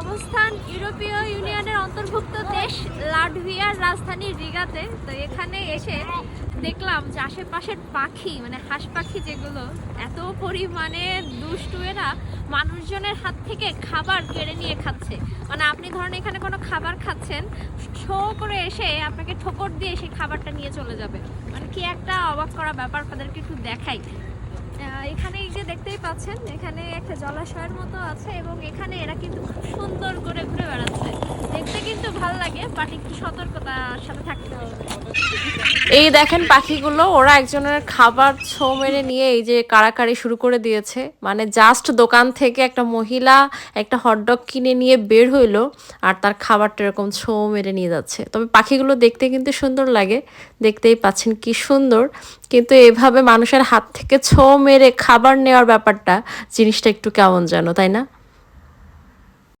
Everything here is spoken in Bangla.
অবস্থান ইউরোপীয় ইউনিয়নের অন্তর্ভুক্ত দেশ লাটভিয়ার রাজধানী রিগাতে। তো এখানে এসে দেখলাম যে আশেপাশের পাখি মানে হাঁস পাখি যেগুলো, এত পরিমাণে দুষ্টু এরা মানুষজনের হাত থেকে খাবার কেড়ে নিয়ে খাচ্ছে। মানে আপনি ধরেন এখানে কোনো খাবার খাচ্ছেন, শো করে এসে আপনাকে ঠোকর দিয়ে সেই খাবারটা নিয়ে চলে যাবে। মানে কি একটা অবাক করা ব্যাপার, তাদেরকে একটু দেখাই। এখানে এই যে দেখতেই পাচ্ছেন, এখানে একটা জলাশয়ের মতো আছে এবং এখানে এরা কিন্তু খুব সুন্দর করে ঘুরে বেড়াচ্ছে দেখতে কিন্তু ভালো থাকতে হবে। এই দেখেন পাখিগুলো, ওরা একজনের খাবার ছো মেরে নিয়ে এই যে কাড়াকাড়ি শুরু করে দিয়েছে। মানে জাস্ট দোকান থেকে একটা মহিলা একটা হটডগ কিনে নিয়ে বের হইল, আর তার খাবারটা এরকম ছো মেরে নিয়ে যাচ্ছে। তবে পাখিগুলো দেখতে কিন্তু সুন্দর লাগে, দেখতেই পাচ্ছেন কি সুন্দর। কিন্তু এভাবে মানুষের হাত থেকে ছো মেরে খাবার নেওয়ার ব্যাপারটা, জিনিসটা একটু কেমন যেন, তাই না?